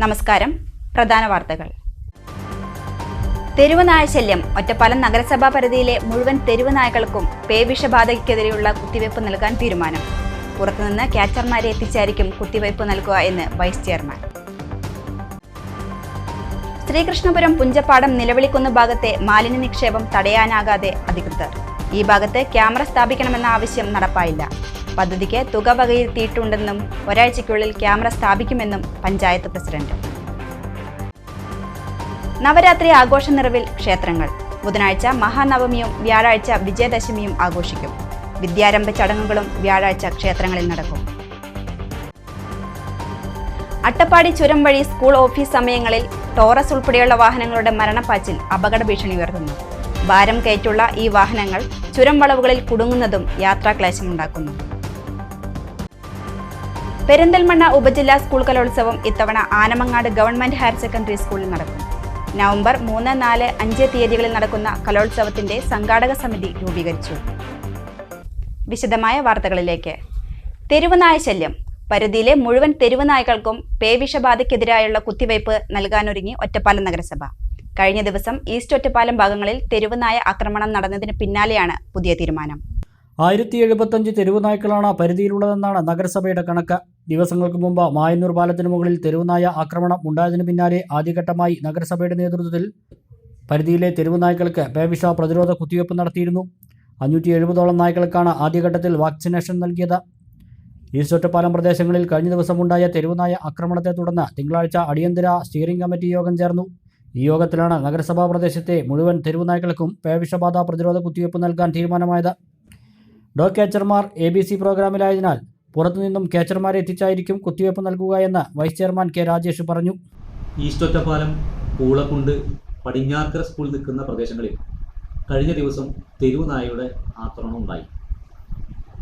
നമസ്കാരം. പ്രധാന വാർത്തകൾ. തെരുവ് നായ ശല്യം ഒറ്റപ്പാലം നഗരസഭാ പരിധിയിലെ മുഴുവൻ തെരുവ് നായകൾക്കും പേവിഷബാധയ്ക്കെതിരെയുള്ള കുത്തിവയ്പ് നൽകാൻ തീരുമാനം. പുറത്തുനിന്ന് ക്യാച്ചർമാരെ എത്തിച്ചായിരിക്കും കുത്തിവയ്പ് നൽകുക എന്ന് വൈസ് ചെയർമാൻ. ശ്രീകൃഷ്ണപുരം പുഞ്ചപ്പാടം നിലവിളിക്കുന്ന ഭാഗത്തെ മാലിന്യ നിക്ഷേപം തടയാനാകാതെ അധികൃതർ. ഈ ഭാഗത്ത് ക്യാമറ സ്ഥാപിക്കണമെന്ന ആവശ്യം നടപ്പായില്ല. പദ്ധതിക്ക് തുക വകയിരുത്തിയിട്ടുണ്ടെന്നും ഒരാഴ്ചയ്ക്കുള്ളിൽ ക്യാമറ സ്ഥാപിക്കുമെന്നും പഞ്ചായത്ത് പ്രസിഡന്റ്. നവരാത്രി ആഘോഷ നിറവിൽ ക്ഷേത്രങ്ങൾ. ബുധനാഴ്ച മഹാനവമിയും വ്യാഴാഴ്ച വിജയദശമിയും ആഘോഷിക്കും. വിദ്യാരംഭ ചടങ്ങുകളും വ്യാഴാഴ്ച ക്ഷേത്രങ്ങളിൽ നടക്കും. അട്ടപ്പാടി ചുരം വഴി സ്കൂൾ ഓഫീസ് സമയങ്ങളിൽ ടോറസ് ഉൾപ്പെടെയുള്ള വാഹനങ്ങളുടെ മരണപ്പാച്ചിൽ അപകട ഭീഷണി ഉയർത്തുന്നു. ഭാരം കയറ്റുള്ള ഈ വാഹനങ്ങൾ ചുരം വളവുകളിൽ കുടുങ്ങുന്നതും യാത്രാക്ലേശമുണ്ടാക്കുന്നു. പെരിന്തൽമണ്ണ ഉപജില്ലാ സ്കൂൾ കലോത്സവം ഇത്തവണ ആനമങ്ങാട് ഗവൺമെന്റ് ഹയർ സെക്കൻഡറി സ്കൂളിൽ നടക്കും. നവംബർ മൂന്ന് നാല് അഞ്ച് തീയതികളിൽ നടക്കുന്ന കലോത്സവത്തിന്റെ സംഘാടക സമിതി രൂപീകരിച്ചു. വിശദമായ വാർത്തകളിലേക്ക്. തെരുവുനായ ശല്യം. പരിധിയിലെ മുഴുവൻ തെരുവുനായകൾക്കും പേവിഷബാധയ്ക്കെതിരായുള്ള കുത്തിവയ്പ് നൽകാനൊരുങ്ങി ഒറ്റപ്പാലം നഗരസഭ. കഴിഞ്ഞ ദിവസം ഈസ്റ്റ് ഒറ്റപ്പാലം ഭാഗങ്ങളിൽ തെരുവുനായ ആക്രമണം നടന്നതിന് പിന്നാലെയാണ് പുതിയ തീരുമാനം. ആയിരത്തി എഴുപത്തഞ്ച് തെരുവുനായ്ക്കളാണ് പരിധിയിലുള്ളതെന്നാണ് നഗരസഭയുടെ കണക്ക്. ദിവസങ്ങൾക്ക് മുമ്പ് മായന്നൂർ പാലത്തിന് മുകളിൽ തെരുവുനായ ആക്രമണം ഉണ്ടായതിനു പിന്നാലെ ആദ്യഘട്ടമായി നഗരസഭയുടെ നേതൃത്വത്തിൽ പരിധിയിലെ തെരുവുനായ്ക്കൾക്ക് പേവിഷ പ്രതിരോധ കുത്തിവയ്പ് നടത്തിയിരുന്നു. അഞ്ഞൂറ്റി എഴുപതോളം നായ്ക്കൾക്കാണ് ആദ്യഘട്ടത്തിൽ വാക്സിനേഷൻ നൽകിയത്. ഈസ്റ്റൊറ്റപ്പാലം പ്രദേശങ്ങളിൽ കഴിഞ്ഞ ദിവസമുണ്ടായ തെരുവുനായ ആക്രമണത്തെ തുടർന്ന് തിങ്കളാഴ്ച അടിയന്തര സ്റ്റിയറിംഗ് കമ്മിറ്റി യോഗം ചേർന്നു. ഈ യോഗത്തിലാണ് നഗരസഭാ പ്രദേശത്തെ മുഴുവൻ തെരുവുനായ്ക്കൾക്കും പേവിഷബാധ പ്രതിരോധ കുത്തിവയ്പ് നൽകാൻ തീരുമാനമായത്. ഡോ. കേച്ചർമാർ എ ബി സി പ്രോഗ്രാമിലായതിനാൽ പുറത്തുനിന്നും ക്യാച്ചർമാരെ എത്തിച്ചായിരിക്കും കുത്തിവയ്പ് നൽകുക എന്ന് വൈസ് ചെയർമാൻ കെ രാജേഷ് പറഞ്ഞു. ഈസ്റ്റൊറ്റപ്പാലം പൂളക്കുണ്ട് പടിഞ്ഞാക്കര സ്കൂൾ നിൽക്കുന്ന പ്രദേശങ്ങളിൽ കഴിഞ്ഞ ദിവസം തെരുവ് നായയുടെ ആക്രമണം ഉണ്ടായി.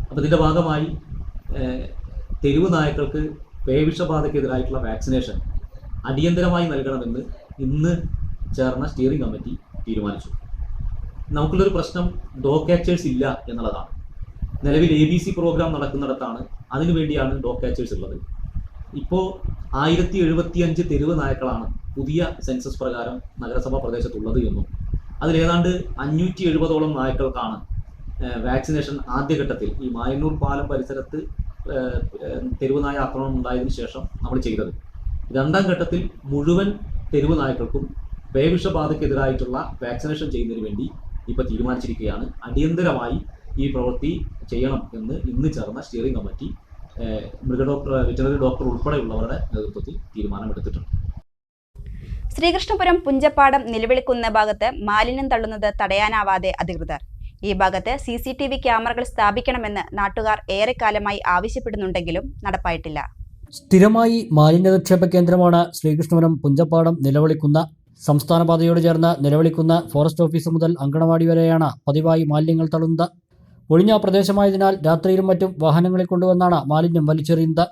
അപ്പോൾ ഇതിന്റെ ഭാഗമായി തെരുവു നായ്ക്കൾക്ക് പേവിഷബാധയ്ക്കെതിരായിട്ടുള്ള വാക്സിനേഷൻ അടിയന്തരമായി നൽകണമെന്ന് ഇന്ന് ചേർന്ന സ്റ്റിയറിംഗ് കമ്മിറ്റി തീരുമാനിച്ചു. നമുക്കുള്ളൊരു പ്രശ്നം ഡോ കാച്ചേഴ്സ് ഇല്ല എന്നുള്ളതാണ്. നിലവിൽ എ ബി സി പ്രോഗ്രാം നടക്കുന്നിടത്താണ് അതിനുവേണ്ടിയാണ് ഡോഗ് കാച്ചേഴ്സ് ഉള്ളത്. ഇപ്പോൾ ആയിരത്തി എഴുപത്തിയഞ്ച് തെരുവ് നായ്ക്കളാണ് പുതിയ സെൻസസ് പ്രകാരം നഗരസഭാ പ്രദേശത്തുള്ളത് എന്നും അതിലേതാണ്ട് അഞ്ഞൂറ്റി എഴുപതോളം നായ്ക്കൾക്കാണ് വാക്സിനേഷൻ ആദ്യഘട്ടത്തിൽ ഈ മായന്നൂർ പാലം പരിസരത്ത് ഏഹ്, ഏഹ്, തെരുവ് നായ ആക്രമണം ഉണ്ടായതിനു ശേഷം നമ്മൾ ചെയ്തത്. രണ്ടാം ഘട്ടത്തിൽ മുഴുവൻ തെരുവ് നായ്ക്കൾക്കും പേവിഷബാധക്കെതിരായിട്ടുള്ള വാക്സിനേഷൻ ചെയ്യുന്നതിന് വേണ്ടി ഇപ്പോൾ തീരുമാനിച്ചിരിക്കുകയാണ്. അടിയന്തരമായി ഈ പ്രവൃത്തി ചെയ്യണം എന്ന് ഇന്ന് ചേർന്ന സ്റ്റിയറിംഗ് കമ്മിറ്റി മൃഗഡോക്ടർ വെറ്ററിനറി ഡോക്ടർ ഉൾപ്പെടെയുള്ളവരുടെ നേതൃത്വത്തിൽ തീരുമാനമെടുത്തിട്ടുണ്ട്. ശ്രീകൃഷ്ണപുരം പുഞ്ചപ്പാടം നിലവിളിക്കുന്ന ഭാഗത്ത് മാലിന്യം തള്ളുന്നത് തടയാനാവാതെ അധികൃതർ. ഈ ഭാഗത്ത് സി സി ടി വി ക്യാമറകൾ സ്ഥാപിക്കണമെന്ന് നാട്ടുകാർ ഏറെക്കാലമായി ആവശ്യപ്പെടുന്നുണ്ടെങ്കിലും നടപ്പായിട്ടില്ല. സ്ഥിരമായി മാലിന്യ നിക്ഷേപ കേന്ദ്രമാണ് ശ്രീകൃഷ്ണപുരം പുഞ്ചപ്പാടം നിലവിളിക്കുന്ന. സംസ്ഥാന പാതയോട് ചേർന്ന് നിലവിളിക്കുന്ന ഫോറസ്റ്റ് ഓഫീസ് മുതൽ അങ്കണവാടി വരെയാണ് പതിവായി മാലിന്യങ്ങൾ തള്ളുന്നത്. ഒഴിഞ്ഞ പ്രദേശമായതിനാൽ രാത്രിയിലും മറ്റും വാഹനങ്ങളിൽ കൊണ്ടുവന്നാണ് മാലിന്യം വലിച്ചെറിയുന്നത്.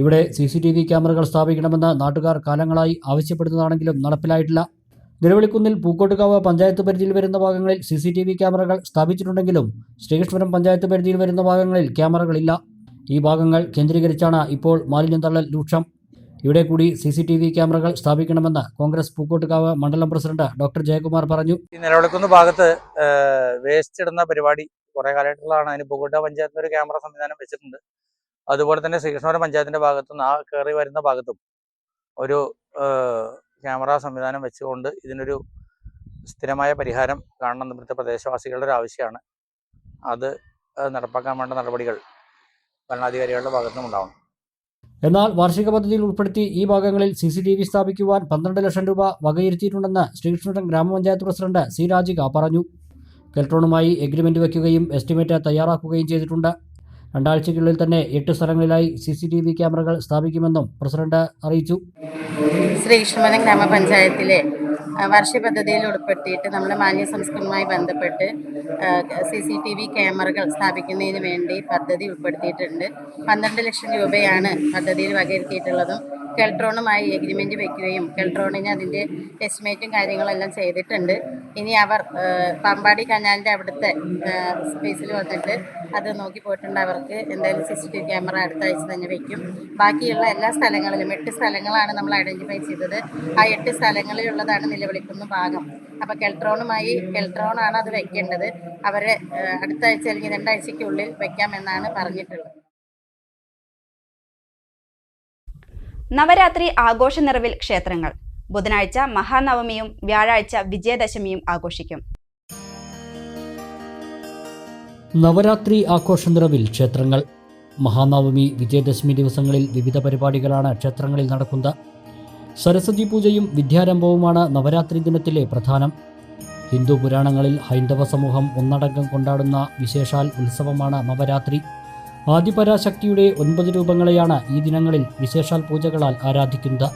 ഇവിടെ സി സി ടി വി ക്യാമറകൾ സ്ഥാപിക്കണമെന്ന് നാട്ടുകാർ കാലങ്ങളായി ആവശ്യപ്പെടുന്നതാണെങ്കിലും നടപ്പിലായിട്ടില്ല. നിലവിളിക്കുന്നിൽ പൂക്കോട്ടുകാവ് പഞ്ചായത്ത് പരിധിയിൽ വരുന്ന ഭാഗങ്ങളിൽ സി സി ടി വി ക്യാമറകൾ സ്ഥാപിച്ചിട്ടുണ്ടെങ്കിലും ശ്രീകൃഷ്ണപുരം പഞ്ചായത്ത് പരിധിയിൽ വരുന്ന ഭാഗങ്ങളിൽ ക്യാമറകളില്ല. ഈ ഭാഗങ്ങൾ കേന്ദ്രീകരിച്ചാണ് ഇപ്പോൾ മാലിന്യം തള്ളൽ രൂക്ഷം. ഇവിടെ കൂടി സി സി ടി വി ക്യാമറകൾ സ്ഥാപിക്കണമെന്ന് കോൺഗ്രസ് പൂക്കോട്ടുകാവ് മണ്ഡലം പ്രസിഡന്റ് ഡോക്ടർ ജയകുമാർ പറഞ്ഞു. ഈ നിലവിളിക്കുന്ന ഭാഗത്ത് വേസ്റ്റ് ഇടുന്ന പരിപാടി കുറെ കാലമായിട്ടുള്ളതാണ് അതിന് പൂക്കോട്ട പഞ്ചായത്തിൽ ഒരു ക്യാമറ സംവിധാനം വെച്ചിട്ടുണ്ട്. അതുപോലെ തന്നെ ശ്രീകൃഷ്ണപുരം പഞ്ചായത്തിന്റെ ഭാഗത്തും ആ കയറി വരുന്ന ഭാഗത്തും ഒരു ക്യാമറ സംവിധാനം വെച്ചുകൊണ്ട് ഇതിനൊരു സ്ഥിരമായ പരിഹാരം കാണണം ഇവിടുത്തെ പ്രദേശവാസികളുടെ ഒരു ആവശ്യമാണ്. അത് നടപ്പാക്കാൻ വേണ്ട നടപടികൾ ഭരണാധികാരികളുടെ ഭാഗത്തുനിന്നും ഉണ്ടാവണം. എന്നാൽ വാർഷിക പദ്ധതിയിൽ ഉൾപ്പെടുത്തി ഈ ഭാഗങ്ങളിൽ സി സി ടി വി സ്ഥാപിക്കുവാൻ പന്ത്രണ്ട് ലക്ഷം രൂപ വകയിരുത്തിയിട്ടുണ്ടെന്ന് ശ്രീകൃഷ്ണപുരം ഗ്രാമപഞ്ചായത്ത് പ്രസിഡന്റ് സി രാജിക പറഞ്ഞു. കെൽട്രോണുമായി എഗ്രിമെന്റ് വയ്ക്കുകയും എസ്റ്റിമേറ്റ് തയ്യാറാക്കുകയും ചെയ്തിട്ടുണ്ട്. രണ്ടാഴ്ചയ്ക്കുള്ളിൽ തന്നെ എട്ട് സ്ഥലങ്ങളിലായി സി സി ടി വി ക്യാമറകൾ സ്ഥാപിക്കുമെന്നും പ്രസിഡന്റ് അറിയിച്ചു. ശ്രീകൃഷ്ണപുരം ഗ്രാമപഞ്ചായത്തിലെ വർഷ പദ്ധതിയിൽ ഉൾപ്പെടുത്തിയിട്ട് നമ്മുടെ മാന്യ സംസ്കൃതമായി ബന്ധപ്പെട്ട് സി സി ടി വി ക്യാമറകൾ സ്ഥാപിക്കുന്നതിന് വേണ്ടി പദ്ധതി ഉൾപ്പെടുത്തിയിട്ടുണ്ട്. പന്ത്രണ്ട് ലക്ഷം രൂപയാണ് പദ്ധതിയിൽ വകയിരുത്തിയിട്ടുള്ളതും. കെൽട്രോണുമായി എഗ്രിമെന്റ് വെക്കുകയും കെൽട്രോണിന് അതിന്റെ എസ്റ്റിമേറ്റും കാര്യങ്ങളെല്ലാം ചെയ്തിട്ടുണ്ട്. ഇനി അവർ പമ്പാടി കനാലിന്റെ അവിടുത്തെ സ്പേസിൽ വന്നിട്ട് അത് നോക്കി പോയിട്ടുണ്ട്. അവർക്ക് എന്തായാലും C C T V camera അടുത്ത ആഴ്ച തന്നെ വയ്ക്കും ബാക്കിയുള്ള എല്ലാ സ്ഥലങ്ങളിലും എട്ട് സ്ഥലങ്ങളാണ് നമ്മൾ ഐഡന്റിഫൈ ചെയ്തത്. ആ എട്ട് സ്ഥലങ്ങളിലുള്ളതാണ് നിലവിളിക്കുന്ന ഭാഗം. അപ്പോൾ കെൽട്രോണുമായി കെൽട്രോണാണ് അത് വയ്ക്കേണ്ടത് അവരെ അടുത്താഴ്ച അല്ലെങ്കിൽ രണ്ടാഴ്ചയ്ക്കുള്ളിൽ വയ്ക്കാമെന്നാണ് പറഞ്ഞിട്ടുള്ളത്. നവരാത്രി ആഘോഷ നിറവിൽ ക്ഷേത്രങ്ങൾ. ബുധനാഴ്ച മഹാനവമിയും വ്യാഴാഴ്ച വിജയദശമിയും ആഘോഷിക്കും. നവരാത്രി ആഘോഷ നിറവിൽ ക്ഷേത്രങ്ങൾ. മഹാനവമി വിജയദശമി ദിവസങ്ങളിൽ വിവിധ പരിപാടികളാണ് ക്ഷേത്രങ്ങളിൽ നടക്കുന്നത്. സരസ്വതി പൂജയും വിദ്യാരംഭവുമാണ് നവരാത്രി ദിനത്തിലെ പ്രധാനം. ഹിന്ദു പുരാണങ്ങളിൽ ഹൈന്ദവ സമൂഹം ഒന്നടങ്കം കൊണ്ടാടുന്ന വിശേഷാൽ ഉത്സവമാണ് നവരാത്രി. ആദിപരാശക്തിയുടെ ഒൻപത് രൂപങ്ങളെയാണ് ഈ ദിനങ്ങളിൽ വിശേഷാൽ പൂജകളാൽ ആരാധിക്കുന്നത്.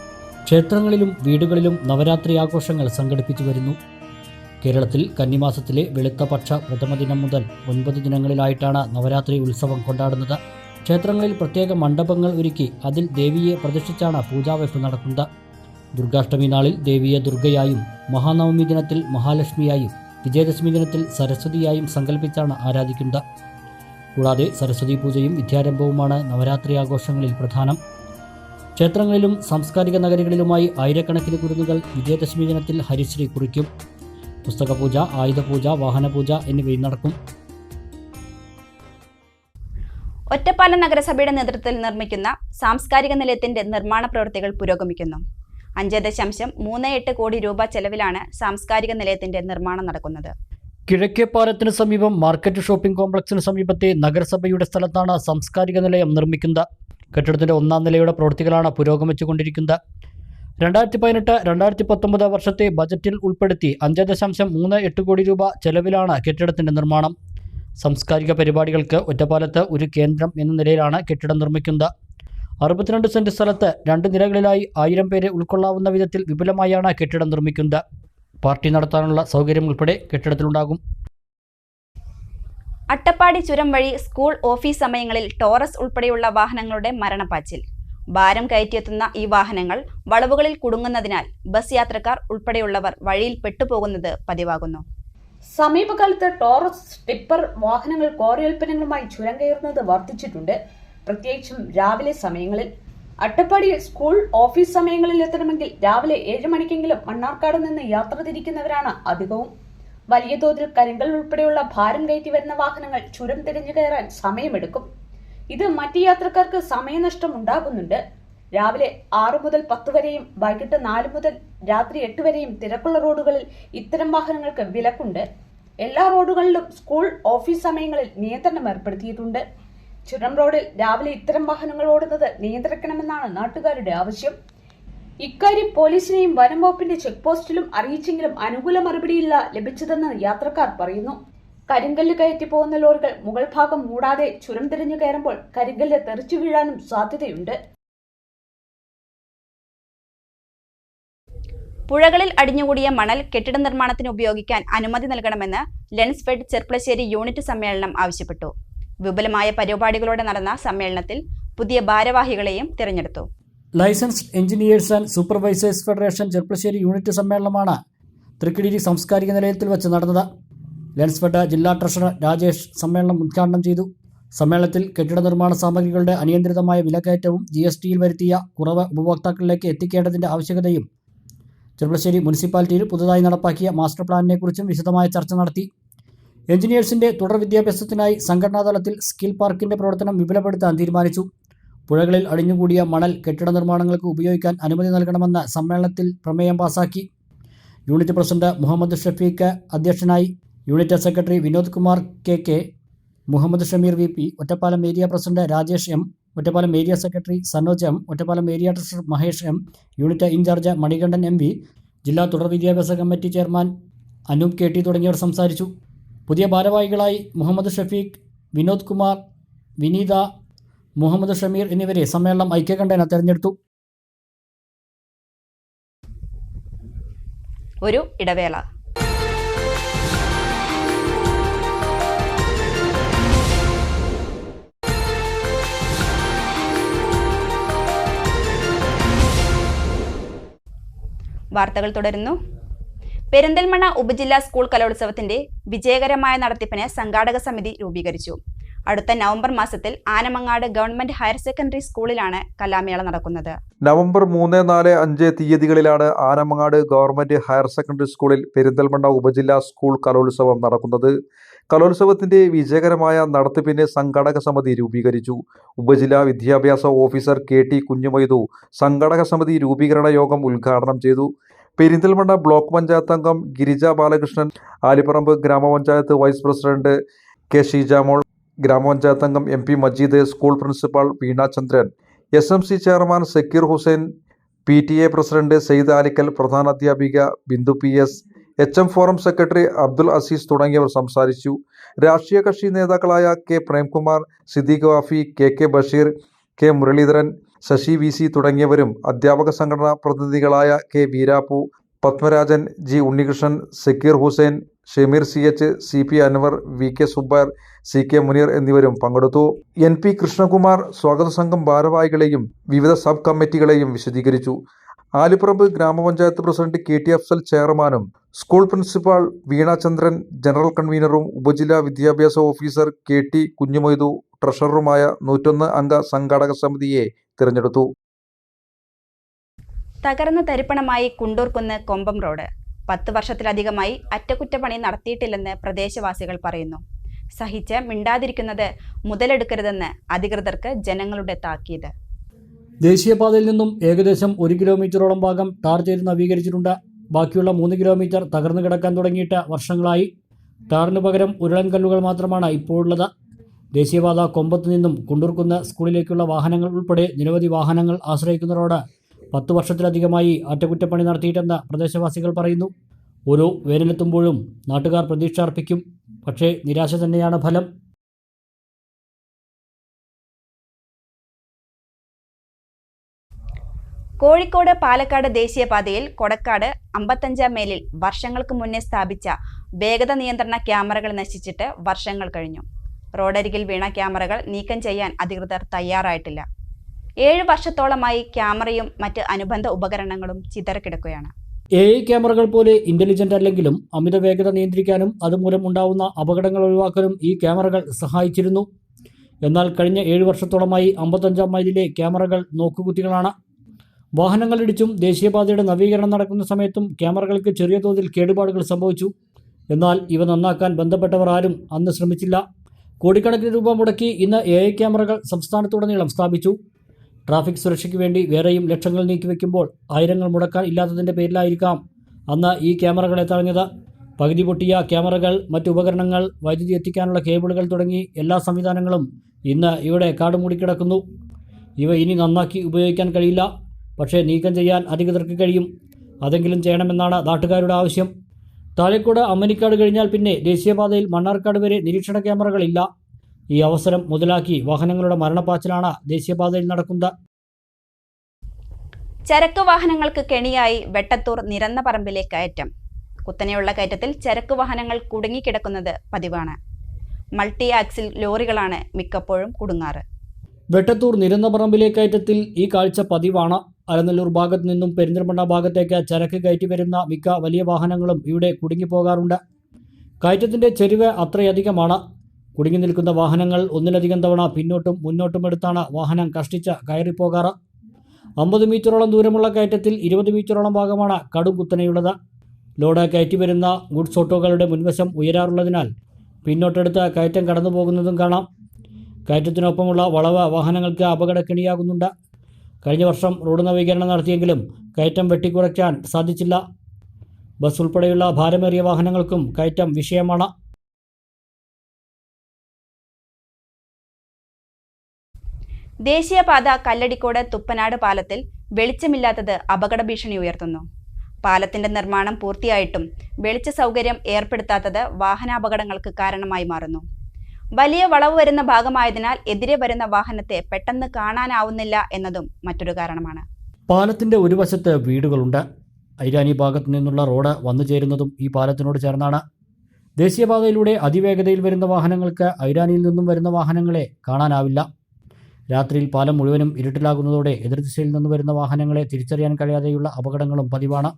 ക്ഷേത്രങ്ങളിലും വീടുകളിലും നവരാത്രി ആഘോഷങ്ങൾ സംഘടിപ്പിച്ചു വരുന്നു. കേരളത്തിൽ കന്നിമാസത്തിലെ വെളുത്ത പക്ഷ പ്രഥമ ദിനം മുതൽ ഒൻപത് ദിനങ്ങളിലായിട്ടാണ് നവരാത്രി ഉത്സവം കൊണ്ടാടുന്നത്. ക്ഷേത്രങ്ങളിൽ പ്രത്യേക മണ്ഡപങ്ങൾ ഒരുക്കി അതിൽ ദേവിയെ പ്രതിഷ്ഠിച്ചാണ് പൂജാവയ്പ് നടക്കുന്നത്. ദുർഗാഷ്ടമി നാളിൽ ദേവിയെ ദുർഗയായും മഹാനവമി ദിനത്തിൽ മഹാലക്ഷ്മിയായും വിജയദശമി ദിനത്തിൽ സരസ്വതിയായും സങ്കല്പിച്ചാണ് ആരാധിക്കുന്നത്. കൂടാതെ സരസ്വതി പൂജയും വിദ്യാരംഭവുമാണ് നവരാത്രി ആഘോഷങ്ങളിൽ പ്രധാനം. ക്ഷേത്രങ്ങളിലും സാംസ്കാരിക നഗരികളിലുമായി ആയിരക്കണക്കിന് കുരുന്നുകൾ വിജയദശമി ദിനത്തിൽ ഹരിശ്രീ കുറിക്കും. പുസ്തകപൂജ ആയുധപൂജ വാഹനപൂജ എന്നിവയും നടക്കും. ഒറ്റപ്പാലം നഗരസഭയുടെ നേതൃത്വത്തിൽ നിർമ്മിക്കുന്ന സാംസ്കാരിക നിലയത്തിന്റെ നിർമ്മാണ പ്രവൃത്തികൾ പുരോഗമിക്കുന്നു. അഞ്ച് ദശാംശം മൂന്ന് എട്ട് കോടി രൂപ ചെലവിലാണ് സാംസ്കാരിക നിലയത്തിന്റെ നിർമ്മാണം നടക്കുന്നത്. കിഴക്കേപ്പാലത്തിന് സമീപം മാർക്കറ്റ് ഷോപ്പിംഗ് കോംപ്ലക്സിന് സമീപത്തെ നഗരസഭയുടെ സ്ഥലത്താണ് സാംസ്കാരിക നിലയം നിർമ്മിക്കുന്നത്. കെട്ടിടത്തിന്റെ ഒന്നാം നിലയുടെ പ്രവൃത്തികളാണ് പുരോഗമിച്ചുകൊണ്ടിരിക്കുന്നത്. രണ്ടായിരത്തി പതിനെട്ട് രണ്ടായിരത്തി പത്തൊമ്പത് വർഷത്തെ ബജറ്റിൽ ഉൾപ്പെടുത്തി അഞ്ച് ദശാംശം മൂന്ന് എട്ട് കോടി രൂപ ചെലവിലാണ് കെട്ടിടത്തിന്റെ നിർമ്മാണം. സാംസ്കാരിക പരിപാടികൾക്ക് ഒറ്റപ്പാലത്ത് ഒരു കേന്ദ്രം എന്ന നിലയിലാണ് കെട്ടിടം നിർമ്മിക്കുന്നത്. അറുപത്തിരണ്ട് സെന്റ് സ്ഥലത്ത് രണ്ട് നിലകളിലായി ആയിരം പേരെ ഉൾക്കൊള്ളാവുന്ന വിധത്തിൽ വിപുലമായാണ് കെട്ടിടം നിർമ്മിക്കുന്നത്. പാർട്ടി നടത്താനുള്ള സൗകര്യം ഉൾപ്പെടെ കെട്ടിടത്തിലുണ്ടാകും. അട്ടപ്പാടി ചുരം വഴി സ്കൂൾ ഓഫീസ് സമയങ്ങളിൽ ടോറസ് ഉൾപ്പെടെയുള്ള വാഹനങ്ങളുടെ മരണപ്പാച്ചിൽ. ഭാരം കയറ്റിയെത്തുന്ന ഈ വാഹനങ്ങൾ വളവുകളിൽ കുടുങ്ങുന്നതിനാൽ ബസ് യാത്രക്കാർ ഉൾപ്പെടെയുള്ളവർ വഴിയിൽ പെട്ടുപോകുന്നത് പതിവാകുന്നു. സമീപകാലത്ത് ടോറസ് ടിപ്പർ വാഹനങ്ങൾ കോറിയുൽപ്പന്നങ്ങളുമായി ചുരം കയറുന്നത് വർദ്ധിച്ചിട്ടുണ്ട്. പ്രത്യേകിച്ചും രാവിലെ സമയങ്ങളിൽ അട്ടപ്പാടിയിൽ സ്കൂൾ ഓഫീസ് സമയങ്ങളിൽ എത്തണമെങ്കിൽ രാവിലെ ഏഴ് മണിക്കെങ്കിലും മണ്ണാർക്കാട് നിന്ന് യാത്ര തിരിക്കുന്നവരാണ് അധികവും. വലിയ തോതിൽ കരിങ്കൽ ഉൾപ്പെടെയുള്ള ഭാരം കയറ്റി വരുന്ന വാഹനങ്ങൾ ചുരം തിരിഞ്ഞു കയറാൻ സമയമെടുക്കും. ഇത് മറ്റ് യാത്രക്കാർക്ക് സമയനഷ്ടം ഉണ്ടാകുന്നുണ്ട്. രാവിലെ ആറു മുതൽ പത്ത് വരെയും വൈകിട്ട് നാല് മുതൽ രാത്രി എട്ട് വരെയും തിരക്കുള്ള റോഡുകളിൽ ഇത്തരം വാഹനങ്ങൾക്ക് വിലക്കുണ്ട്. എല്ലാ റോഡുകളിലും സ്കൂൾ ഓഫീസ് സമയങ്ങളിൽ നിയന്ത്രണം ഏർപ്പെടുത്തിയിട്ടുണ്ട്. ചുരം റോഡിൽ രാവിലെ ഇത്തരം വാഹനങ്ങൾ ഓടുന്നത് നിയന്ത്രിക്കണമെന്നാണ് നാട്ടുകാരുടെ ആവശ്യം. ഇക്കാര്യം പോലീസിനെയും വനം വകുപ്പിന്റെ ചെക്ക് പോസ്റ്റിലും അറിയിച്ചെങ്കിലും അനുകൂല മറുപടിയില്ല ലഭിച്ചതെന്ന് യാത്രക്കാർ പറയുന്നു. കരിങ്കല്ല് കയറ്റി പോകുന്ന ലോറികൾ മുകൾ ഭാഗം മൂടാതെ ചുരം തിരിഞ്ഞു കയറുമ്പോൾ കരിങ്കല്ല് തെറിച്ചു വീഴാനും സാധ്യതയുണ്ട്. പുഴകളിൽ അടിഞ്ഞുകൂടിയ മണൽ കെട്ടിട നിർമ്മാണത്തിന് ഉപയോഗിക്കാൻ അനുമതി നൽകണമെന്ന് ലെൻസ്ഫെഡ് ചെർപ്പളശ്ശേരി യൂണിറ്റ് സമ്മേളനം ആവശ്യപ്പെട്ടു. വിപുലമായ പരിപാടികളോടെ നടന്ന സമ്മേളനത്തിൽ പുതിയ ഭാരവാഹികളെയും തിരഞ്ഞെടുത്തു. Licensed engineers and supervisors federation Cherpulassery unit സമ്മേളനമാണ് തൃക്കിടിരി സാംസ്കാരിക നിലയത്തിൽ വെച്ച് നടന്നത്. ലെൻസ്ഫെഡ് ജില്ലാ ട്രഷറർ രാജേഷ് സമ്മേളനം ഉദ്ഘാടനം ചെയ്തു. സമ്മേളനത്തിൽ കെട്ടിട നിർമ്മാണ സാമഗ്രികളുടെ അനിയന്ത്രിതമായ വിലക്കയറ്റവും ജി എസ് ടിയിൽ വരുത്തിയ കുറവ് ഉപഭോക്താക്കളിലേക്ക് എത്തിക്കേണ്ടതിന്റെ ആവശ്യകതയും ചെറുപ്പശ്ശേരി മുനിസിപ്പാലിറ്റിയിൽ പുതുതായി നടപ്പാക്കിയ മാസ്റ്റർ പ്ലാനിനെക്കുറിച്ചും വിശദമായ ചർച്ച നടത്തി. എഞ്ചിനീയേഴ്സിന്റെ തുടർ വിദ്യാഭ്യാസത്തിനായി സംഘടനാതലത്തിൽ സ്കിൽ പാർക്കിന്റെ പ്രവർത്തനം വിപുലപ്പെടുത്താൻ തീരുമാനിച്ചു. പുഴകളിൽ അടിഞ്ഞുകൂടിയ മണൽ കെട്ടിട നിർമ്മാണങ്ങൾക്ക് ഉപയോഗിക്കാൻ അനുമതി നൽകണമെന്ന സമ്മേളനത്തിൽ പ്രമേയം പാസാക്കി. യൂണിറ്റ് പ്രസിഡന്റ് മുഹമ്മദ് ഷഫീഖ് അധ്യക്ഷനായി unit secretary Vinod Kumar K K Muhammed Shameer V P Ottapalam area president Rajesh M Ottapalam area secretary Sanoj M Ottapalam area treasurer Mahesh M unit incharge Manikandan M V ജില്ലാ തുടർ വിദ്യാഭ്യാസ committee chairman Anoop K T തുടങ്ങിയവർ സംസാരിച്ചു. പുതിയ ഭാരവാഹികളായി മുഹമ്മദ് ഷഫീഖ് വിനോദ് കുമാർ വിനീത മുഹമ്മദ് ഷമീർ എന്നിവരെ സമ്മേളനം ഐക്യകണ്ഠേന തെരഞ്ഞെടുത്തു. ഒരു ഇടവേള. വാർത്തകൾ തുടരുന്നു. പെരിന്തൽമണ്ണ ഉപജില്ലാ സ്കൂൾ കലോത്സവത്തിന്റെ വിജയകരമായ നടത്തിപ്പിന് സംഘാടക സമിതി രൂപീകരിച്ചു. അടുത്ത നവംബർ മാസത്തിൽ ആനമങ്ങാട് ഗവൺമെന്റ് ഹയർ സെക്കൻഡറി സ്കൂളിലാണ് കലാമേള നടക്കുന്നത്. നവംബർ മൂന്ന് നാല് അഞ്ച് തീയതികളിലാണ് ആനമങ്ങാട് ഗവൺമെന്റ് ഹയർ സെക്കൻഡറി സ്കൂളിൽ പെരിന്തൽമണ്ണ ഉപജില്ലാ സ്കൂൾ കലോത്സവം നടക്കുന്നത്. കലോത്സവത്തിന്റെ വിജയകരമായ നടത്തിപ്പിന് സംഘാടക സമിതി രൂപീകരിച്ചു. ഉപജില്ലാ വിദ്യാഭ്യാസ ഓഫീസർ കെ ടി കുഞ്ഞുമൊയ്തു സംഘാടക സമിതി രൂപീകരണ യോഗം ഉദ്ഘാടനം ചെയ്തു. പെരിന്തൽമണ്ണ ബ്ലോക്ക് പഞ്ചായത്ത് അംഗം ഗിരിജ ബാലകൃഷ്ണൻ ആലിപ്പറമ്പ് ഗ്രാമപഞ്ചായത്ത് വൈസ് പ്രസിഡന്റ് കെ ഷീജാമോൾ ഗ്രാമപഞ്ചായത്ത് അംഗം M P Majeed school principal Veena Chandran S M C chairman Sakkeer Hussain P T A president Sayed Alikkal പ്രധാനാധ്യാപിക Bindu P S H M forum secretary Abdul Azeez തുടങ്ങിയവർ സംസാരിച്ചു. രാഷ്ട്രീയ കക്ഷി നേതാക്കളായ K Premkumar Siddique Wafi K K Basheer K Muraleedharan Sasi V C തുടങ്ങിയവരും അധ്യാപക സംഘടനാ പ്രതിനിധികളായ K Veerappu Padmarajan G Unnikrishnan Sakkeer Hussain Shameer C H C P Anwar V K Subbar C K Muneer എന്നിവരും പങ്കെടുത്തു. N P Krishnakumar സ്വാഗത സംഘം ഭാരവാഹികളെയും വിവിധ sub കമ്മിറ്റികളെയും വിശദീകരിച്ചു. ആലിപ്പറമ്പ് ഗ്രാമപഞ്ചായത്ത് പ്രസിഡന്റ് കെ ടി അഫ്സൽ ചെയർമാനും സ്കൂൾ പ്രിൻസിപ്പാൾ വീണാചന്ദ്രൻ ജനറൽ കൺവീനറും ഉപജില്ലാ വിദ്യാഭ്യാസ ഓഫീസർ കെ ടി കുഞ്ഞുമൊയ്തു ട്രഷററുമായ നൂറ്റൊന്ന് അംഗ സംഘാടക സമിതിയെ തിരഞ്ഞെടുത്തു. തകർന്ന തരിപ്പണമായി കുണ്ടൂർക്കുന്ന് കൊമ്പം റോഡ്. പത്ത് വർഷത്തിലധികമായി അറ്റകുറ്റപ്പണി നടത്തിയിട്ടില്ലെന്ന് പ്രദേശവാസികൾ പറയുന്നു. സഹിച്ച് മിണ്ടാതിരിക്കുന്നത് മുതലെടുക്കരുതെന്ന് അധികൃതർക്ക് ജനങ്ങളുടെ താക്കീത്. ദേശീയപാതയിൽ നിന്നും ഏകദേശം ഒരു കിലോമീറ്ററോളം ഭാഗം ടാർ ചെയ്ത് നവീകരിച്ചിട്ടുണ്ട്. ബാക്കിയുള്ള മൂന്ന് കിലോമീറ്റർ തകർന്നു കിടക്കാൻ തുടങ്ങിയിട്ട് വർഷങ്ങളായി. ടാറിന് പകരം ഉരുളൻ കല്ലുകൾ മാത്രമാണ് ഇപ്പോഴുള്ളത്. ദേശീയപാത കൊമ്പത്ത് നിന്നും കുണ്ടൂർക്കുന്ന സ്കൂളിലേക്കുള്ള വാഹനങ്ങൾ ഉൾപ്പെടെ നിരവധി വാഹനങ്ങൾ ആശ്രയിക്കുന്ന റോഡ് പത്ത് വർഷത്തിലധികമായി അറ്റകുറ്റപ്പണി നടത്തിയിട്ടെന്ന് പ്രദേശവാസികൾ പറയുന്നു. ഒരു വേനലെത്തുമ്പോഴും നാട്ടുകാർ പ്രതീക്ഷ അർപ്പിക്കും. പക്ഷേ നിരാശ തന്നെയാണ് ഫലം. കോഴിക്കോട് പാലക്കാട് ദേശീയപാതയിൽ കൊടക്കാട് അമ്പത്തഞ്ചാം മേലിൽ വർഷങ്ങൾക്ക് മുന്നേ സ്ഥാപിച്ച വേഗത നിയന്ത്രണ ക്യാമറകൾ നശിച്ചിട്ട് വർഷങ്ങൾ കഴിഞ്ഞു. റോഡരികിൽ വീണ ക്യാമറകൾ നീക്കം ചെയ്യാൻ അധികൃതർ തയ്യാറായിട്ടില്ല. ഏഴ് വർഷത്തോളമായി ക്യാമറയും മറ്റ് അനുബന്ധ ഉപകരണങ്ങളും ചിതറിക്കിടക്കുകയാണ്. എ ഐ ക്യാമറകൾ പോലെ ഇന്റലിജന്റ് അല്ലെങ്കിലും അമിത വേഗത നിയന്ത്രിക്കാനും അതുമൂലം ഉണ്ടാവുന്ന അപകടങ്ങൾ ഒഴിവാക്കാനും ഈ ക്യാമറകൾ സഹായിച്ചിരുന്നു. എന്നാൽ കഴിഞ്ഞ ഏഴ് വർഷത്തോളമായി അമ്പത്തഞ്ചാം മൈലിലെ ക്യാമറകൾ നോക്കുകുത്തികളാണ്. വാഹനങ്ങളിടിച്ചും ദേശീയപാതയുടെ നവീകരണം നടക്കുന്ന സമയത്തും ക്യാമറകൾക്ക് ചെറിയ തോതിൽ കേടുപാടുകൾ സംഭവിച്ചു. എന്നാൽ ഇവ നന്നാക്കാൻ ബന്ധപ്പെട്ടവർ ആരും അന്ന് ശ്രമിച്ചില്ല. കോടിക്കണക്കിന് രൂപ മുടക്കി ഇന്ന് എ ഐ ക്യാമറകൾ സംസ്ഥാനത്തുടനീളം സ്ഥാപിച്ചു. ട്രാഫിക് സുരക്ഷയ്ക്ക് വേണ്ടി വേറെയും ലക്ഷങ്ങൾ നീക്കിവെക്കുമ്പോൾ ആയിരങ്ങൾ മുടക്കാൻ ഇല്ലാത്തതിന്റെ പേരിലായിരിക്കാം അന്ന് ഈ ക്യാമറകളെ തടഞ്ഞത്. പകുതി പൊട്ടിയ ക്യാമറകൾ മറ്റു ഉപകരണങ്ങൾ വൈദ്യുതി എത്തിക്കാനുള്ള കേബിളുകൾ തുടങ്ങി എല്ലാ സംവിധാനങ്ങളും ഇന്ന് ഇവിടെ കാടുമൂടിക്കിടക്കുന്നു. ഇവ ഇനി നന്നാക്കി ഉപയോഗിക്കാൻ കഴിയില്ല. പക്ഷേ നീക്കം ചെയ്യാൻ അധികൃതർക്ക് കഴിയും. അതെങ്കിലും ചെയ്യണമെന്നാണ് നാട്ടുകാരുടെ ആവശ്യം. താഴേക്കോട് അമ്മനിക്കാട് കഴിഞ്ഞാൽ പിന്നെ ദേശീയപാതയിൽ മണ്ണാർക്കാട് വരെ നിരീക്ഷണ ക്യാമറകളില്ല ഈ അവസരം മുതലാക്കി വാഹനങ്ങളുടെ മരണപ്പാച്ചിലാണ് ദേശീയപാതയിൽ നടക്കുന്നത്. ചരക്ക് വാഹനങ്ങൾക്ക് കെണിയായി വെട്ടത്തൂർ നിരന്ന പറമ്പിലെ കയറ്റം. കുത്തനെയുള്ള കയറ്റത്തിൽ ചരക്ക് വാഹനങ്ങൾ കുടുങ്ങിക്കിടക്കുന്നത് പതിവാണ്. മൾട്ടി ആക്സിൽ ലോറികളാണ് മിക്കപ്പോഴും കുടുങ്ങാറ്. വെട്ടത്തൂർ നിരന്ന പറമ്പിലെ കയറ്റത്തിൽ ഈ കാഴ്ച പതിവാണ്. അലനല്ലൂർ ഭാഗത്തു നിന്നും പെരിന്തൽമണ്ണ ഭാഗത്തേക്ക് ചരക്ക് കയറ്റി വരുന്ന മിക്ക വലിയ വാഹനങ്ങളും ഇവിടെ കുടുങ്ങിപ്പോകാറുണ്ട്. കയറ്റത്തിന്റെ ചെരിവ് അത്രയധികമാണ്. കുടുങ്ങി നിൽക്കുന്ന വാഹനങ്ങൾ ഒന്നിലധികം തവണ പിന്നോട്ടും മുന്നോട്ടും എടുത്താണ് വാഹനം കഷ്ടിച്ച് കയറിപ്പോകാറ്. അമ്പത് മീറ്ററോളം ദൂരമുള്ള കയറ്റത്തിൽ ഇരുപത് മീറ്ററോളം ഭാഗമാണ് കടും കുത്തനെയുള്ളത്. ലോഡ് കയറ്റി വരുന്ന ഗുഡ്സ് ഓട്ടോകളുടെ മുൻവശം ഉയരാറുള്ളതിനാൽ പിന്നോട്ടെടുത്ത് കയറ്റം കടന്നു പോകുന്നതും കാണാം. കയറ്റത്തിനൊപ്പമുള്ള വളവ് വാഹനങ്ങൾക്ക് അപകടക്കെണിയാകുന്നുണ്ട്. കഴിഞ്ഞ വർഷം റോഡ് നവീകരണം നടത്തിയെങ്കിലും കയറ്റം വെട്ടിക്കുറയ്ക്കാൻ സാധിച്ചില്ല. ബസ് ഉൾപ്പെടെയുള്ള ഭാരമേറിയ വാഹനങ്ങൾക്കും കയറ്റം വിഷയമാണ്. ദേശീയപാത കല്ലടിക്കോട് തുപ്പനാട് പാലത്തിൽ വെളിച്ചമില്ലാത്തത് അപകട ഭീഷണി ഉയർത്തുന്നു. പാലത്തിന്റെ നിർമ്മാണം പൂർത്തിയായിട്ടും വെളിച്ച സൗകര്യം ഏർപ്പെടുത്താത്തത് വാഹനാപകടങ്ങൾക്ക് കാരണമായി മാറുന്നു. വലിയ വളവ് വരുന്ന ഭാഗമായതിനാൽ എതിരെ വരുന്ന വാഹനത്തെ പെട്ടെന്ന് കാണാനാവുന്നില്ല എന്നതും മറ്റൊരു കാരണമാണ്. പാലത്തിന്റെ ഒരു വശത്ത് വീടുകളുണ്ട്. ഐരാനി ഭാഗത്തു നിന്നുള്ള റോഡ് വന്നു ചേരുന്നതും ഈ പാലത്തിനോട് ചേർന്നാണ്. ദേശീയപാതയിലൂടെ അതിവേഗതയിൽ വരുന്ന വാഹനങ്ങൾക്ക് ഐരാനിയിൽ നിന്നും വരുന്ന വാഹനങ്ങളെ കാണാനാവില്ല. രാത്രിയിൽ പാലം മുഴുവനും ഇരുട്ടിലാകുന്നതോടെ എതിർദിശയിൽ നിന്ന് വരുന്ന വാഹനങ്ങളെ തിരിച്ചറിയാൻ കഴിയാതെയുള്ള അപകടങ്ങളും പതിവാണ്.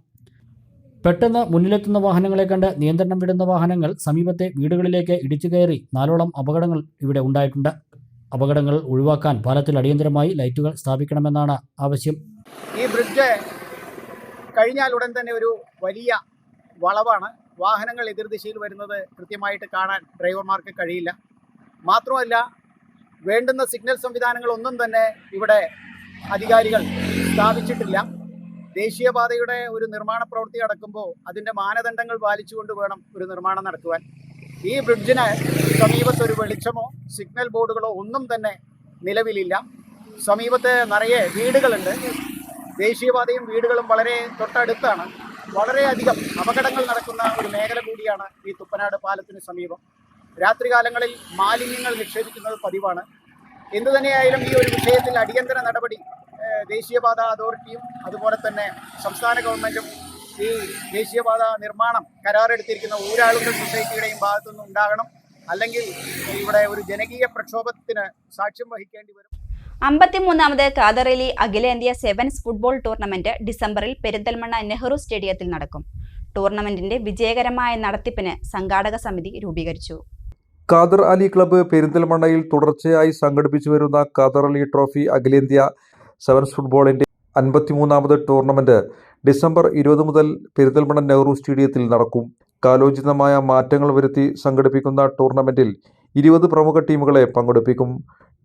പെട്ടെന്ന് മുന്നിലെത്തുന്ന വാഹനങ്ങളെ കണ്ട് നിയന്ത്രണം വിടുന്ന വാഹനങ്ങൾ സമീപത്തെ വീടുകളിലേക്ക് ഇടിച്ചു കയറി നാലോളം അപകടങ്ങൾ ഇവിടെ ഉണ്ടായിട്ടുണ്ട്. അപകടങ്ങൾ ഒഴിവാക്കാൻ പാലത്തിൽ അടിയന്തരമായി ലൈറ്റുകൾ സ്ഥാപിക്കണമെന്നാണ് ആവശ്യം. ഈ ബ്രിഡ്ജ് കഴിഞ്ഞാൽ ഉടൻ തന്നെ ഒരു വലിയ വളവാണ്. വാഹനങ്ങൾ എതിർദിശയിൽ വരുന്നത് കൃത്യമായിട്ട് കാണാൻ ഡ്രൈവർമാർക്ക് കഴിയില്ല. മാത്രമല്ല വേണ്ടുന്ന സിഗ്നൽ സംവിധാനങ്ങളൊന്നും തന്നെ ഇവിടെ അധികാരികൾ സ്ഥാപിച്ചിട്ടില്ല. ദേശീയപാതയുടെ ഒരു നിർമ്മാണ പ്രവൃത്തി നടക്കുമ്പോൾ അതിന്റെ മാനദണ്ഡങ്ങൾ പാലിച്ചുകൊണ്ട് വേണം ഒരു നിർമ്മാണം നടത്തുവാൻ. ഈ ബ്രിഡ്ജിന് സമീപത്ത് ഒരു വെളിച്ചമോ സിഗ്നൽ ബോർഡുകളോ ഒന്നും തന്നെ നിലവിലില്ല. സമീപത്ത് നിറയെ വീടുകളുണ്ട്. ദേശീയപാതയും വീടുകളും വളരെ തൊട്ടടുത്താണ്. വളരെയധികം അപകടങ്ങൾ നടക്കുന്ന ഒരു മേഖല കൂടിയാണ് ഈ തുപ്പനാട് പാലത്തിന് സമീപം. രാത്രികാലങ്ങളിൽ മാലിന്യങ്ങൾ നിക്ഷേപിക്കുന്നത് പതിവാണ്. എന്തു തന്നെയായാലും ഈ ഒരു വിഷയത്തിൽ അടിയന്തര നടപടി ദേശീയപാത അതോറിറ്റിയും അതുപോലെ തന്നെ സംസ്ഥാന ഗവൺമെന്റും ഈ ദേശീയപാത നിർമ്മാണം കരാറെടുത്തിരിക്കുന്ന ഊരാളുടെ സൊസൈറ്റിയുടെയും ഭാഗത്തുനിന്ന് ഉണ്ടാകണം. അല്ലെങ്കിൽ ഇവിടെ ഒരു ജനകീയ പ്രക്ഷോഭത്തിന് സാക്ഷ്യം വഹിക്കേണ്ടി വരും. അമ്പത്തിമൂന്നാമത് കാതറലി അഖിലേന്ത്യാ സെവൻസ് ഫുട്ബോൾ ടൂർണമെന്റ് ഡിസംബറിൽ പെരിന്തൽമണ്ണ നെഹ്റു സ്റ്റേഡിയത്തിൽ നടക്കും. ടൂർണമെന്റിന്റെ വിജയകരമായ നടത്തിപ്പിന് സംഘാടക സമിതി രൂപീകരിച്ചു. ഖാദർ അലി ക്ലബ്ബ് പെരിന്തൽമണ്ണയിൽ തുടർച്ചയായി സംഘടിപ്പിച്ചു വരുന്ന ഖാദർ അലി ട്രോഫി അഖിലേന്ത്യാ സെവൻസ് ഫുട്ബോളിന്റെ അൻപത്തിമൂന്നാമത് ടൂർണമെന്റ് ഡിസംബർ ഇരുപത് മുതൽ പെരിന്തൽമണ്ണ നെഹ്റു സ്റ്റേഡിയത്തിൽ നടക്കും. കാലോചിതമായ മാറ്റങ്ങൾ വരുത്തി സംഘടിപ്പിക്കുന്ന ടൂർണമെന്റിൽ ഇരുപത് പ്രമുഖ ടീമുകളെ പങ്കെടുപ്പിക്കും.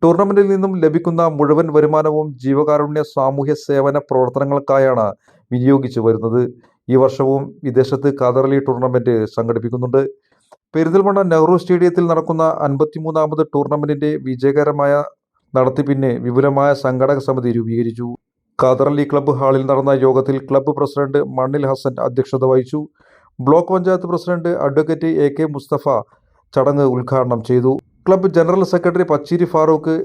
ടൂർണമെന്റിൽ നിന്നും ലഭിക്കുന്ന മുഴുവൻ വരുമാനവും ജീവകാരുണ്യ സാമൂഹ്യ സേവന പ്രവർത്തനങ്ങൾക്കായാണ് വിനിയോഗിച്ചു വരുന്നത്. ഈ വർഷവും വിദേശത്ത് ഖാദർ അലി ടൂർണമെന്റ് സംഘടിപ്പിക്കുന്നുണ്ട്. പെരിന്തൽമണ്ണ നെഹ്റു സ്റ്റേഡിയത്തിൽ നടക്കുന്ന അൻപത്തിമൂന്നാമത് ടൂർണമെന്റിന്റെ വിജയകരമായ നടത്തിപ്പിന് വിപുലമായ സംഘാടക സമിതി രൂപീകരിച്ചു. കാതറലി ക്ലബ്ബ് ഹാളിൽ നടന്ന യോഗത്തിൽ ക്ലബ്ബ് പ്രസിഡന്റ് മണ്ണിൽ ഹസൻ അധ്യക്ഷത വഹിച്ചു. Block panchayat president advocate A K Musthafa ചടങ്ങ് ഉദ്ഘാടനം ചെയ്തു. Club general secretary Pacheeri Farooq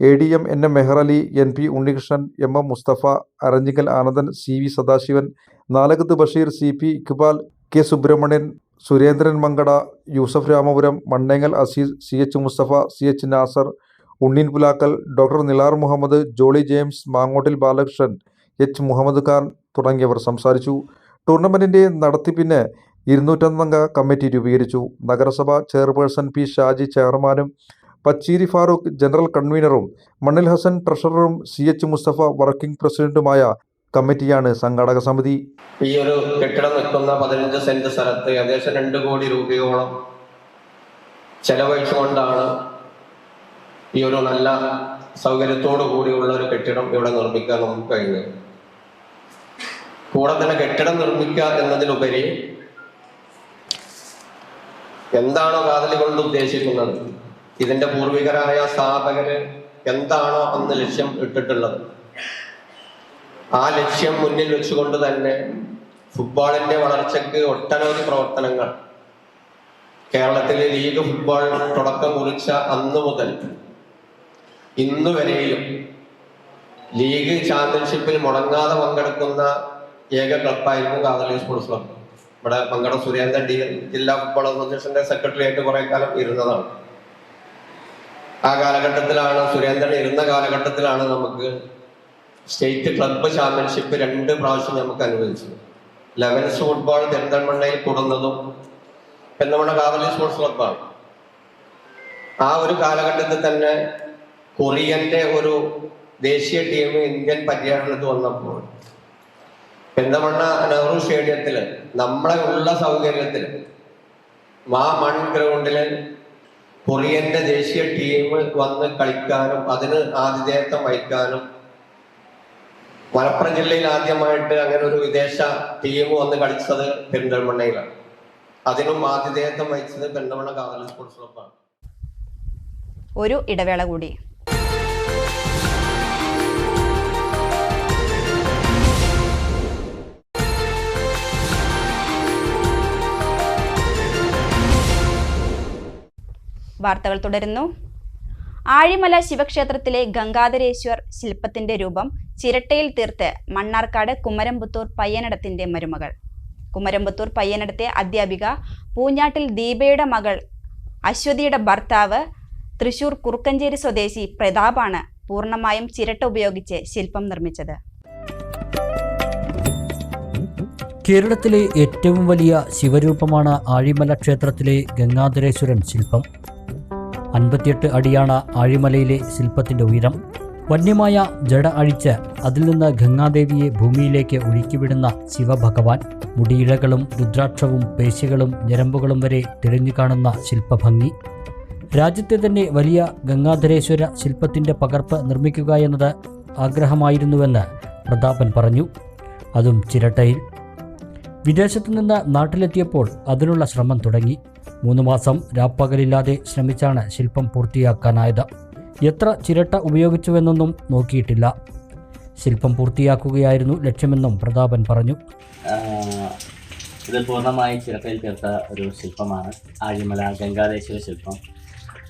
A D M N M Mehrali N P Unnikrishnan M M Musthafa Aranhikkal Anandan C V Sadasivan Nalakath Basheer C P Iqbal K Subramanian Surendran Mankada Yusuf Ramapuram Manneengal Azeez C H Musthafa C H Nasar Unneen Pulakkal doctor Nilar Muhammed Jolly James Mangottil Balakrishnan H Muhammed Khan തുടങ്ങിയവർ സംസാരിച്ചു. ടൂർണമെന്റിന്റെ നടത്തിപ്പിന് ഇരുന്നൂറ്റൊന്നംഗ committee രൂപീകരിച്ചു. നഗരസഭ chairperson P Shaji ചെയർമാനും Pacheeri Farooq general കൺവീനറും മണ്ണിൽ ഹസൻ ട്രഷററും C H Musthafa working പ്രസിഡന്റുമായ കമ്മിറ്റിയാണ് സംഘാടക സമിതി. ഈ ഒരു കെട്ടിടം നിൽക്കുന്ന പതിനഞ്ച് സെന്റ് സ്ഥലത്ത് ഏകദേശം രണ്ട് കോടി രൂപയോളം ചെലവഴിച്ചുകൊണ്ടാണ് ഈ ഒരു നല്ല സൗകര്യത്തോടു കൂടിയുള്ള ഒരു കെട്ടിടം ഇവിടെ നിർമ്മിക്കാൻ നമുക്ക് കഴിഞ്ഞത്. കൂടെ തന്നെ കെട്ടിടം നിർമ്മിക്കുക എന്നതിലുപരി എന്താണോ കാതലി കൊണ്ട് ഉദ്ദേശിക്കുന്നത്? ഇതിന്റെ പൂർവികരായ സ്ഥാപകര് എന്താണോ അന്ന് ലക്ഷ്യം ഇട്ടിട്ടുള്ളത്? ആ ലക്ഷ്യം മുന്നിൽ വെച്ചുകൊണ്ട് തന്നെ ഫുട്ബോളിന്റെ വളർച്ചയ്ക്ക് ഒട്ടനവധി പ്രവർത്തനങ്ങൾ. കേരളത്തിലെ ലീഗ് ഫുട്ബോൾ തുടക്കം കുറിച്ച അന്ന് മുതൽ ഇന്ന് വരെയും ലീഗ് ചാമ്പ്യൻഷിപ്പിൽ മുടങ്ങാതെ പങ്കെടുക്കുന്ന ഏക ക്ലബായിരുന്നു കാതലി സ്പോർട്സ് ക്ലബ് ഇവിടെ മങ്കട സുരേന്ദ്രൻ ജില്ലാ ഫുട്ബോൾ അസോസിയേഷന്റെ സെക്രട്ടറി ആയിട്ട് കുറെ കാലം ഇരുന്നതാണ്. ആ കാലഘട്ടത്തിലാണ് സുരേന്ദ്രൻ ഇരുന്ന കാലഘട്ടത്തിലാണ് നമുക്ക് സ്റ്റേറ്റ് ക്ലബ്ബ് ചാമ്പ്യൻഷിപ്പ് രണ്ട് പ്രാവശ്യം നമുക്ക് അനുവദിച്ചു. ലെവൻസ് ഫുട്ബോൾ പെരിന്തൽമണ്ണയിൽ കൂടുന്നതും പെരിന്തൽമണ്ണ കാവലി സ്പോർട്സ് ക്ലബ്ബാണ് ആ ഒരു കാലഘട്ടത്തിൽ തന്നെ കൊറിയന്റെ ഒരു ദേശീയ ടീം ഇന്ത്യൻ പര്യടനത്തിൽ വന്നപ്പോൾ പെന്തമണ്ണ നെഹ്റു സ്റ്റേഡിയത്തിൽ നമ്മളെ ഉള്ള സൗകര്യത്തിൽ ആ മൺ ഗ്രൗണ്ടിൽ കൊറിയന്റെ ദേശീയ ടീം വന്ന് കളിക്കാനും അതിന് ആതിഥേയത്വം വഹിക്കാനും മലപ്പുറം ജില്ലയിൽ ആദ്യമായിട്ട് അങ്ങനെ ഒരു വിദേശ ടീം വന്ന് കളിച്ചത് പെരിന്തൽമണ്ണയിലാണ്. അതിനും ആതിഥേയത്വം വഹിച്ചത് പെരിന്തൽമണ്ണ കാതൽ സ്പോർട്സ് ക്ലബ്ബാണ് ഒരു ഇടവേള കൂടി. വാർത്തകൾ തുടരുന്നു. ആഴിമല ശിവക്ഷേത്രത്തിലെ ഗംഗാധരേശ്വർ ശില്പത്തിന്റെ രൂപം ചിരട്ടയിൽ തീർത്ത് മണ്ണാർക്കാട് കുമരമ്പത്തൂർ പയ്യനടത്തിന്റെ മരുമകൾ. കുമരമ്പത്തൂർ പയ്യനടത്തെ അധ്യാപിക പൂഞ്ഞാട്ടിൽ ദീപയുടെ മകൾ അശ്വതിയുടെ ഭർത്താവ് തൃശൂർ കുറുക്കഞ്ചേരി സ്വദേശി പ്രതാപാണ് പൂർണമായും ചിരട്ട ഉപയോഗിച്ച് ശില്പം നിർമ്മിച്ചത്. കേരളത്തിലെ ഏറ്റവും വലിയ ശിവരൂപമാണ് ആഴിമല ക്ഷേത്രത്തിലെ ഗംഗാധരേശ്വരൻ ശില്പം. അൻപത്തിയെട്ട് അടിയാണ് ആഴിമലയിലെ ശില്പത്തിന്റെ ഉയരം. വന്യമായ ജട അഴിച്ച് അതിൽ നിന്ന് ഗംഗാദേവിയെ ഭൂമിയിലേക്ക് ഒഴുക്കിവിടുന്ന ശിവഭഗവാൻ മുടിയിഴകളും രുദ്രാക്ഷവും പേശികളും ഞരമ്പുകളും വരെ തെളിഞ്ഞു കാണുന്ന ശില്പഭംഗി. രാജ്യത്തെ തന്നെ വലിയ ഗംഗാധരേശ്വര ശില്പത്തിന്റെ പകർപ്പ് നിർമ്മിക്കുക എന്നത് ആഗ്രഹമായിരുന്നുവെന്ന് പ്രതാപൻ പറഞ്ഞു. അതും ചിരട്ടയിൽ. വിദേശത്തു നിന്ന് നാട്ടിലെത്തിയപ്പോൾ അതിനുള്ള ശ്രമം തുടങ്ങി. മൂന്ന് മാസം രാപ്പകലില്ലാതെ ശ്രമിച്ചാണ് ശില്പം പൂർത്തിയാക്കാനായത്. എത്ര ചിരട്ട ഉപയോഗിച്ചുവെന്നൊന്നും നോക്കിയിട്ടില്ല. ശില്പം പൂർത്തിയാക്കുകയായിരുന്നു ലക്ഷ്യമെന്നും പ്രതാപൻ പറഞ്ഞു. ഇതിൽ ഇത് പൂർണമായി ചിരട്ടയിൽ തീർത്ത ഒരു ശില്പമാണ് ആഴിമല ഗംഗാദേശ്വര ശില്പം.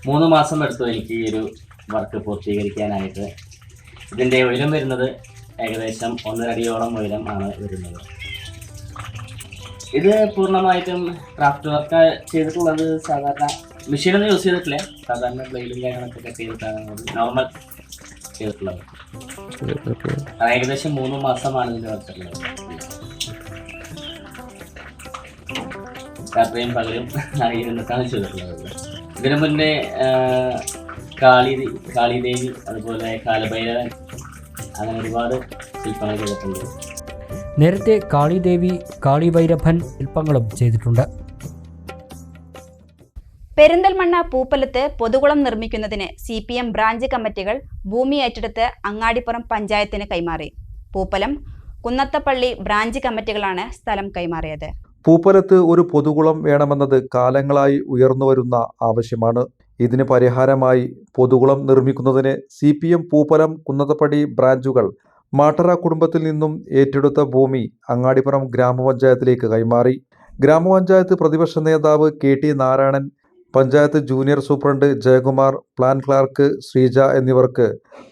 മൂന്ന് മാസം എടുത്തു എനിക്ക് ഈ ഒരു വർക്ക് പൂർത്തീകരിക്കാനായിട്ട്. ഇതിന്റെ ഉയരം വരുന്നത് ഏകദേശം ഒന്നരടിയോളം ഉയരം ആണ് വരുന്നത്. ഇത് പൂർണമായിട്ടും ക്രാഫ്റ്റ് വർക്ക് ചെയ്തിട്ടുള്ളത് സാധാരണ മെഷീനൊന്നും യൂസ് ചെയ്തിട്ടില്ല. സാധാരണ ബ്ലേഡും കാര്യങ്ങളൊക്കെ ചെയ്തിട്ടാണ് നോർമൽ ചെയ്തിട്ടുള്ളത്. ഏകദേശം മൂന്ന് മാസമാണ് ഇതിന്റെ വർക്കുള്ളത്. രാത്രിയും പകലും ഇരുന്നിട്ടാണ് ചെയ്തിട്ടുള്ളത്. ഇതിനു മുന്നേ കാളി കാളിദേവി അതുപോലെ കാലഭൈരവൻ അങ്ങനെ ഒരുപാട് ശില്പങ്ങൾ ചെയ്തിട്ടുണ്ട്. നേരത്തെ കാളിദേവി കാളിഭൈരഭൻ ശില്പങ്ങളും ചെയ്തിട്ടുണ്ട്. പെരിന്തൽമണ്ണ പൂപ്പലത്ത് പൊതുകുളം നിർമ്മിക്കുന്നതിന് സി പി എം ബ്രാഞ്ച് കമ്മിറ്റികൾ ഭൂമി ഏറ്റെടുത്ത് അങ്ങാടിപ്പുറം പഞ്ചായത്തിന് കൈമാറി. പൂപ്പലം കുന്നത്തപ്പള്ളി ബ്രാഞ്ച് കമ്മിറ്റികളാണ് സ്ഥലം കൈമാറിയത്. പൂപ്പലത്ത് ഒരു പൊതുകുളം വേണമെന്നത് കാലങ്ങളായി ഉയർന്നുവരുന്ന ആവശ്യമാണ്. ഇതിന് പരിഹാരമായി പൊതുകുളം നിർമ്മിക്കുന്നതിന് C P M Poopalam Kunnathappadi ബ്രാഞ്ചുകൾ മാട്ടറ കുടുംബത്തിൽ നിന്നും ഏറ്റെടുത്ത ഭൂമി അങ്ങാടിപ്പുറം ഗ്രാമപഞ്ചായത്തിലേക്ക് കൈമാറി. ഗ്രാമപഞ്ചായത്ത് പ്രതിപക്ഷ നേതാവ് K T Narayanan panchayat junior superintendent Jayakumar plan clerk Sreeja എന്നിവർക്ക്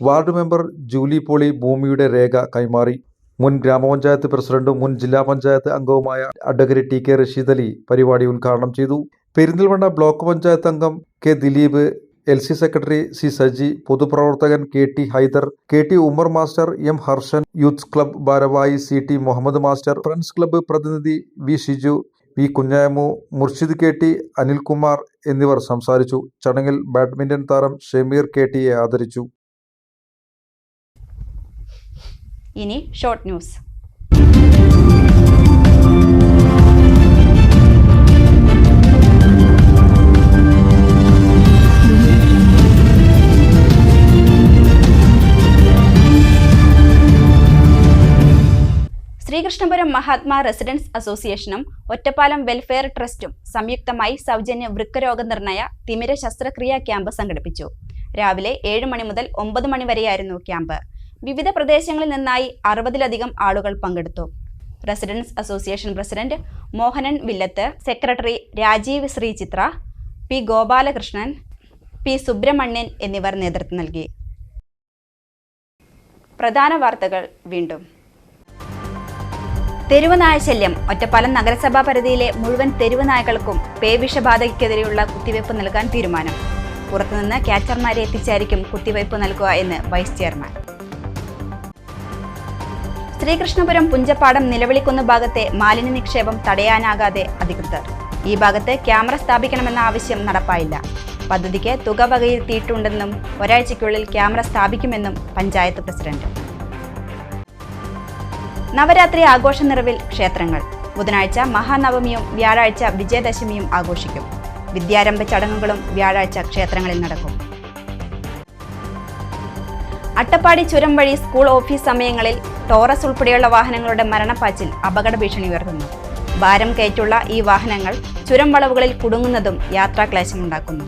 വാർഡ് മെമ്പർ ജൂലി പോളി ഭൂമിയുടെ രേഖ കൈമാറി. മുൻ ഗ്രാമപഞ്ചായത്ത് പ്രസിഡന്റും മുൻ ജില്ലാ പഞ്ചായത്ത് അംഗവുമായ advocate T K Rasheed Ali പരിപാടി ഉദ്ഘാടനം ചെയ്തു. പെരിന്തൽമണ്ണ ബ്ലോക്ക് പഞ്ചായത്ത് അംഗം K Dileep L C secretary C Saji പൊതുപ്രവർത്തകൻ K T Hyder K T Umar master M Harshan youth club ഭാരവാഹി C T Muhammed master friends club പ്രതിനിധി V Shiju V Kunhayamu Murshid K T Anilkumar എന്നിവർ സംസാരിച്ചു. ചടങ്ങിൽ badminton താരം Shameer K ടിയെ ആദരിച്ചു. ഇനി short news. Sreekrishnapuram Mahatma residents അസോസിയേഷനും ഒറ്റപ്പാലം വെൽഫെയർ ട്രസ്റ്റും സംയുക്തമായി സൗജന്യ വൃക്കരോഗ നിർണയ തിമിര ശസ്ത്രക്രിയാ ക്യാമ്പ് സംഘടിപ്പിച്ചു. രാവിലെ ഏഴ് മണി മുതൽ ഒമ്പത് മണി വരെയായിരുന്നു ക്യാമ്പ്. വിവിധ പ്രദേശങ്ങളിൽ നിന്നായി അറുപതിലധികം ആളുകൾ പങ്കെടുത്തു. Residents association president Mohanan Villath secretary Rajeev Sreechithra P Gopalakrishnan P Subramanian എന്നിവർ നേതൃത്വം നൽകി. പ്രധാന വാർത്തകൾ വീണ്ടും. തെരുവ് നായശല്യം ഒറ്റപ്പാലം നഗരസഭാ പരിധിയിലെ മുഴുവൻ തെരുവനായകൾക്കും പേവിഷബാധയ്ക്കെതിരെയുള്ള കുത്തിവയ്പ് നൽകാൻ തീരുമാനം. പുറത്തുനിന്ന് ക്യാച്ചർമാരെ എത്തിച്ചായിരിക്കും കുത്തിവയ്പ് നൽകുക എന്ന് വൈസ് ചെയർമാൻ. ശ്രീകൃഷ്ണപുരം പുഞ്ചപ്പാടം നിലവിളിക്കുന്ന ഭാഗത്തെ മാലിന്യ നിക്ഷേപം തടയാനാകാതെ അധികൃതർ. ഈ ഭാഗത്ത് ക്യാമറ സ്ഥാപിക്കണമെന്ന ആവശ്യം നടപ്പായില്ല. പദ്ധതിക്ക് തുക വകയിരുത്തിയിട്ടുണ്ടെന്നും ഒരാഴ്ചയ്ക്കുള്ളിൽ ക്യാമറ സ്ഥാപിക്കുമെന്നും പഞ്ചായത്ത് പ്രസിഡന്റ്. നവരാത്രി ആഘോഷ നിറവിൽ ക്ഷേത്രങ്ങൾ. ബുധനാഴ്ച മഹാനവമിയും വ്യാഴാഴ്ച വിജയദശമിയും ആഘോഷിക്കും. വിദ്യാരംഭ ചടങ്ങുകളും വ്യാഴാഴ്ച ക്ഷേത്രങ്ങളിൽ നടക്കും. അട്ടപ്പാടി ചുരം വഴി സ്കൂൾ ഓഫീസ് സമയങ്ങളിൽ ടോറസ് ഉൾപ്പെടെയുള്ള വാഹനങ്ങളുടെ മരണപ്പാച്ചിൽ അപകട ഭീഷണി ഉയർത്തുന്നു. ഭാരം കയറ്റുള്ള ഈ വാഹനങ്ങൾ ചുരം വളവുകളിൽ കുടുങ്ങുന്നതും യാത്രാക്ലേശമുണ്ടാക്കുന്നു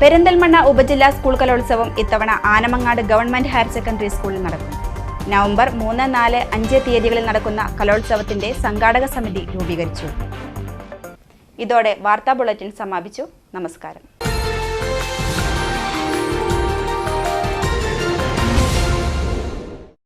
പെരിന്തൽമണ്ണ ഉപജില്ലാ സ്കൂൾ കലോത്സവം ഇത്തവണ ആനമങ്ങാട് ഗവൺമെന്റ് ഹയർ സെക്കൻഡറി സ്കൂളിൽ നടക്കും. നവംബർ മൂന്ന് നാല് അഞ്ച് തീയതികളിൽ നടക്കുന്ന കലോത്സവത്തിന്റെ സംഘാടക സമിതി രൂപീകരിച്ചു. ഇതോടെ വാർത്താ ബുള്ളറ്റിൻ സമാപിച്ചു. നമസ്കാരം.